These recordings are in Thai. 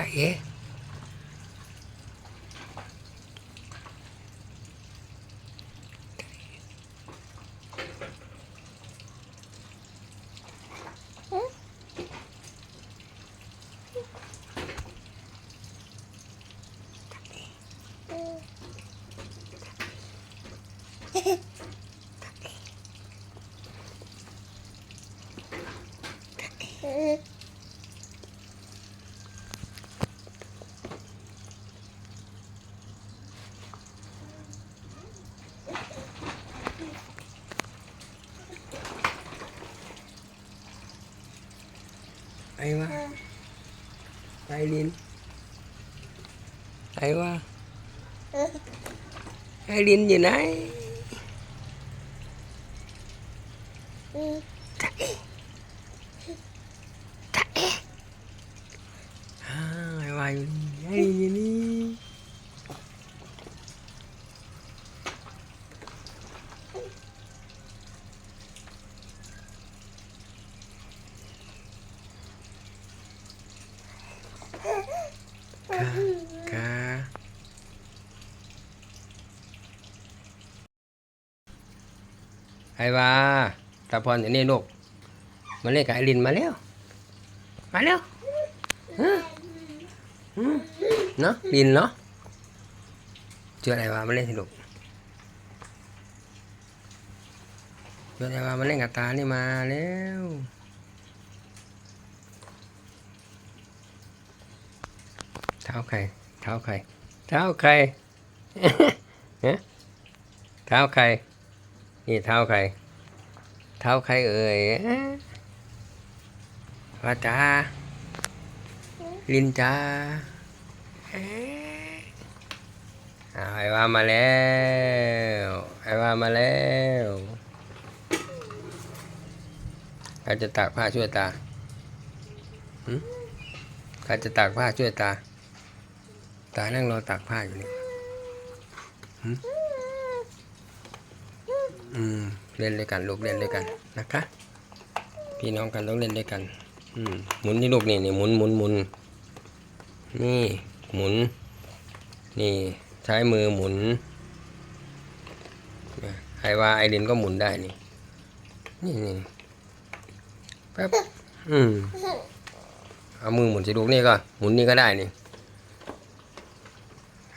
จ่า เอ๋ไอ้วะไอ้ลินไอ้วะไอ้ลินอยู่ไหนจ่าเอ๋จ่าเอ๋อ้าวไอ้วะอยู่นี่ไอ้ลินอยู่นี่ ค่ะค่ะไอ้วะตาพรอยู่นี่ลูกมาเล่นกับไอ้ลินมาเร็วมาเร็วเนาะลินเนาะเจออะไรวะมาเล่นสิลูกเจออะไรวะมาเล่นกับตานี่มาเร็ว ท้าใครเท้าใครเท้าใครฮะเท้าใครนี่เท้าใครเท้าใครเอ่ยว่าจ้าลินจ้าเอาไอ้ว่ามาแล้วไอ้ว่ามาแล้วใครจะตากผ้าช่วยตาใครจะตากผ้าช่วยตา ตานั่งรอตากผ้าอยู่นี่อืม เล่นด้วยกัน ลูกเล่นด้วยกันนะคะ พี่น้องกันต้องเล่นด้วยกัน อืม หมุนนี่ลูกนี่นี่หมุนหมุนหมุน นี่หมุน นี่ใช้มือหมุนไอว่าไอรินก็หมุนได้นี่ นี่นี่แป๊บ อืม เอามือหมุนสิลูกนี่ก็ หมุนนี่ก็ได้นี่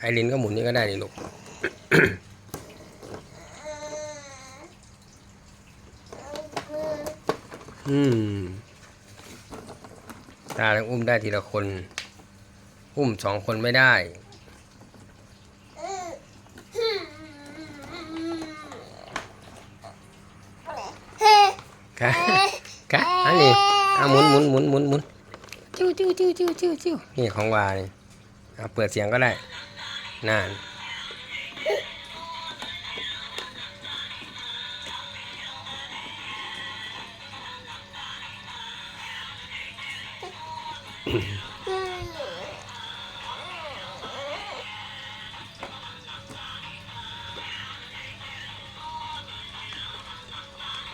ไอรินก็หมุนนี่ก็ได้นี่ลูกอืมตาต้องอุ้มได้ทีละคน อุ้มสองคนไม่ได้ ค่ะค่ะอันนี้เอาหมุนหมุนหมุนหมุนหมุนจิ้วจิ้วจิ้วจิ้วจิ้วจิ้วนี่ของวานี่เอาเปิดเสียงก็ได้ นั่น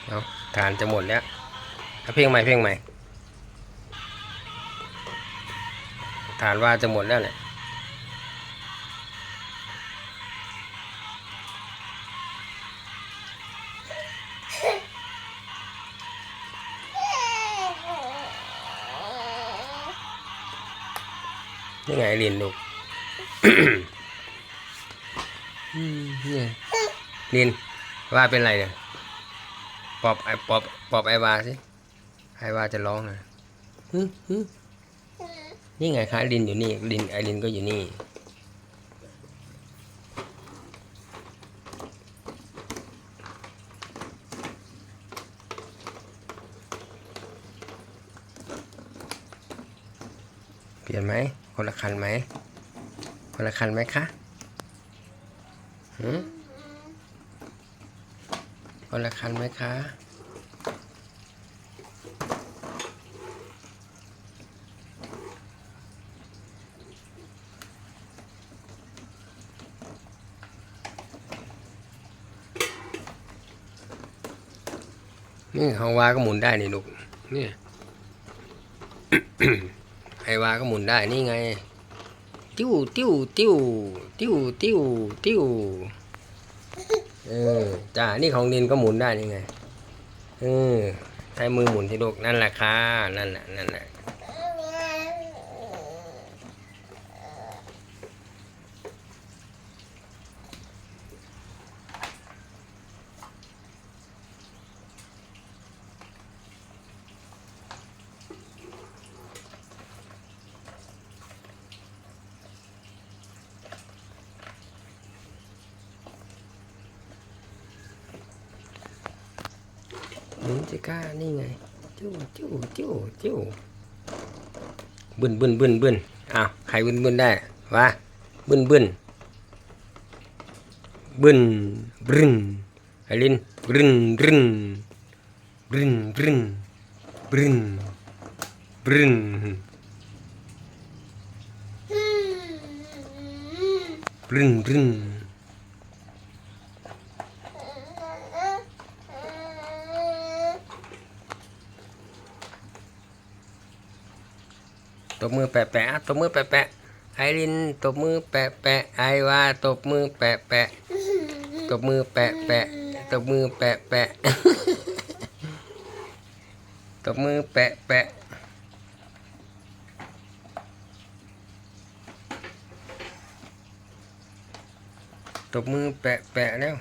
เอาทานจะหมดแล้วเอาเพลงใหม่เพลงใหม่ทานว่าจะหมดแล้วแหละ นี่ไงลินลูกอืมนี่ลินว่าเป็นไรเนี่ยปอบไอปอบปอบไอวาสิไอวาจะร้องนะนี่ไงคะลินอยู่นี่ลินไอลินก็อยู่นี่เปลี่ยนไหม คนละคันไหม คนละคันไหมคะหืมคนละคันไหมคะนี่ของวาก็หมุนได้นี่ลูกนี่ ไอวาก็หมุนได้นี่ไง ติ้วติ้วติ้วติ้วติ้วติ้วเออจ้านี่ของดินก็หมุนได้นี่ไงเออใช้มือหมุนที่ลูกนั่นแหละค่ะนั่นแหละนั่นแหละ หมุนสิก้านี่ไงจิ้วจิ้วจิ้วจิ้วบึนบึนบึนบึนอ้าวใครบึนบึนได้วะบึนบึนบึนบึนไอลินบึนบึนบึนบึนบึนบึนบึนบึน ตบมือแปะแปะตบมือแปะแปะไอรินตบมือแปะแปะไอวาตบมือแปะแปะตบมือแปะแปะตบมือแปะแปะตบมือแปะแปะตบมือแปะแปะแล้ว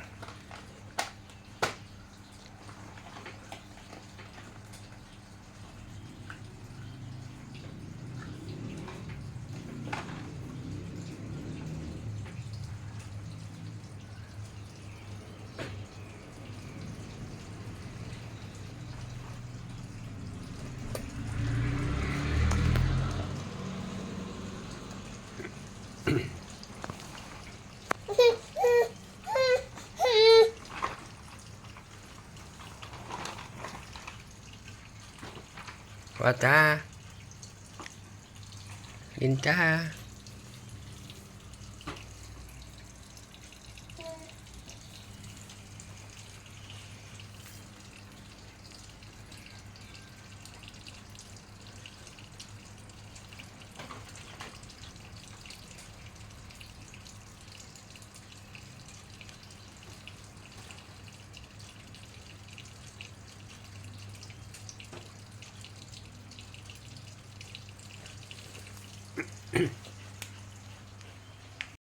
quá ta nhìn ta